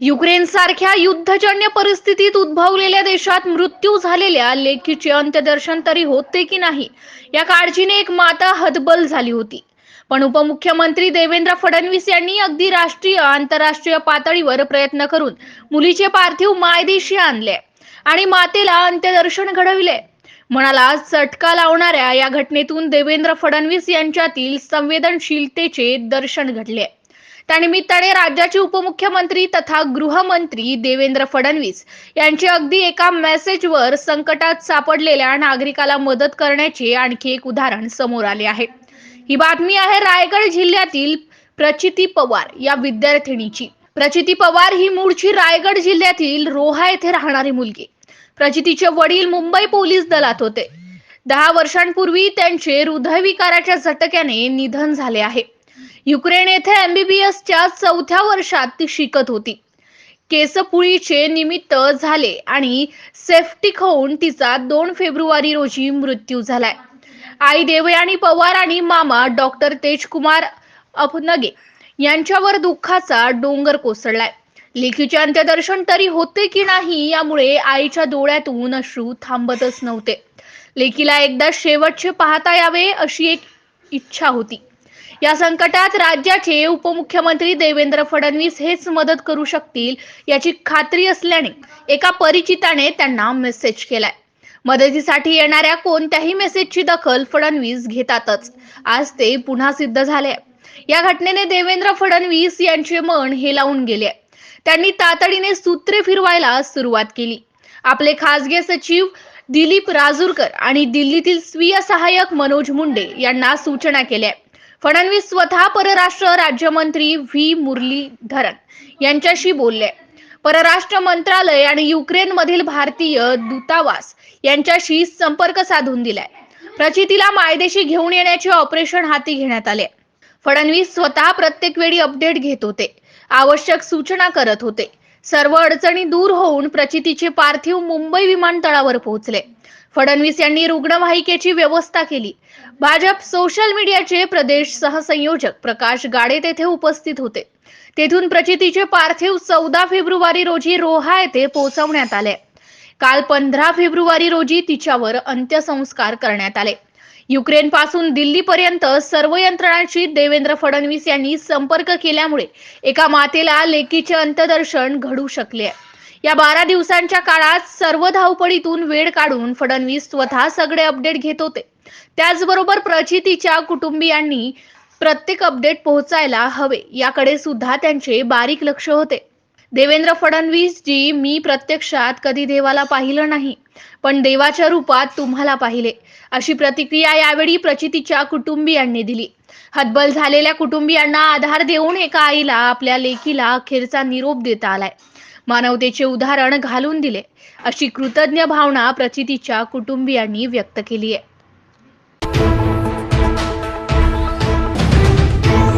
Ukraine सारख्या युद्धजन्य परिस्थितीत उद्भवलेल्या देशात मृत्यू झालेल्या लेखीचे अंत्यदर्शन तरी होते की नाही या काळजीने एक माता हतबल झाली होती. पण उपमुख्यमंत्री देवेंद्र फडणवीस यांनी अगदी राष्ट्रीय आंतरराष्ट्रीय पातळीवर प्रयत्न करून मुलीचे पार्थिव मायदेशी आणले आणि मातेला अंत्यदर्शन घडविले. मनाला चटका लावणाऱ्या या घटनेतून देवेंद्र फडणवीस यांच्यातील संवेदनशीलतेचे दर्शन घडले. त्यानिमित्ताने राज्याचे उपमुख्यमंत्री तथा गृहमंत्री देवेंद्र फडणवीस यांचे अगदी एका मेसेजवर संकटात सापडलेल्या नागरिकाला मदत करण्याचे आणखी एक उदाहरण समोर आले आहे. ही बातमी आहे रायगड जिल्ह्यातील प्रचिती पवार या विद्यार्थिनीची. प्रचिती पवार ही मूळची रायगड जिल्ह्यातील रोहा येथे राहणारी मुलगी. प्रचितीचे वडील मुंबई पोलीस दलात होते. दहा वर्षांपूर्वी त्यांचे हृदयविकाराच्या झटक्याने निधन झाले आहे. युक्रेन येथे एमबीबीएसच्या चौथ्या वर्षात ती शिकत होती. केसपुळीचे निमित्त झाले आणि सेफ्टिक होऊन तिचा दोन फेब्रुवारी रोजी मृत्यू झालाय. आई देवयानी पवार आणि मामा डॉक्टर तेजकुमार अपनगे यांच्यावर दुःखाचा डोंगर कोसळलाय. लेखीचे अंत्यदर्शन तरी होते की नाही यामुळे आईच्या डोळ्यातून अश्रू थांबतच नव्हते. लेखीला एकदा शेवटचे पाहता यावे अशी एक इच्छा होती. या संकटात राज्याचे उपमुख्यमंत्री देवेंद्र फडणवीस हेच मदत करू शकतील याची खात्री असल्याने एका परिचिताने त्यांना मेसेज केलाय. मदतीसाठी येणाऱ्या कोणत्याही मेसेजची दखल फडणवीस घेतातच. आज ते पुन्हा सिद्ध झाले या घटनेने देवेंद्र फडणवीस यांचे मन हे लावून गेले. त्यांनी तातडीने सूत्रे फिरवायला सुरुवात केली. आपले खासगी सचिव दिलीप राजूरकर आणि दिल्लीतील स्वीय सहाय्यक मनोज मुंडे यांना सूचना केल्या. फडणवीस स्वतः परराष्ट्र राज्यमंत्री व्ही. मुरलीधरन यांच्याशी बोलले. परराष्ट्र मंत्रालय आणि युक्रेन मधील भारतीय दूतावास यांच्याशी संपर्क साधून दिलाय. प्रचितीला मायदेशी घेऊन येण्याचे ऑपरेशन हाती घेण्यात आले. फडणवीस स्वतः प्रत्येक वेळी अपडेट घेत होते. आवश्यक सूचना करत होते. सर्व अडचणी दूर होऊन प्रचितीचे पार्थिव मुंबई विमानतळावर पोहोचले. फडणवीस यांनी रुग्णवाहिकेची व्यवस्था केली. भाजप सोशल मीडियाचे प्रदेश सहसंयोजक प्रकाश गाडे तेथे उपस्थित होते. तेथून प्रचितीचे पार्थिव चौदा फेब्रुवारी रोजी रोहा येथे पोहोचवण्यात आले. काल पंधरा फेब्रुवारी रोजी तिच्यावर अंत्यसंस्कार करण्यात आले. युक्रेन पासून दिल्लीपर्यंत सर्व यंत्रणांशी देवेंद्र फडणवीस यांनी संपर्क केल्यामुळे एका मातेला लेकीचे अंत्यदर्शन घडू शकले या बारा दिवसांच्या काळात सर्व धावपळीतून वेळ काढून फडणवीस स्वतः सगळे अपडेट घेत होते. त्याचबरोबर प्रचितीच्या कुटुंबियांनी प्रत्येक अपडेट पोहोचायला हवे याकडे सुद्धा त्यांचे बारीक लक्ष होते. देवेंद्र फडणवीस जी मी प्रत्यक्षात कधी देवाला पाहिलं नाही पण देवाच्या रूपात तुम्हाला पाहिले अशी प्रतिक्रिया यावेळी प्रचितीच्या कुटुंबियांनी दिली. हतबल झालेल्या कुटुंबियांना आधार देऊन एका आईला आपल्या लेकीला अखेरचा निरोप देता आलाय. मानवतेचे उदाहरण घालून दिले. अशी कृतज्ञ भावना प्रचितीच्या कुटुंबियांनी व्यक्त केली आहे.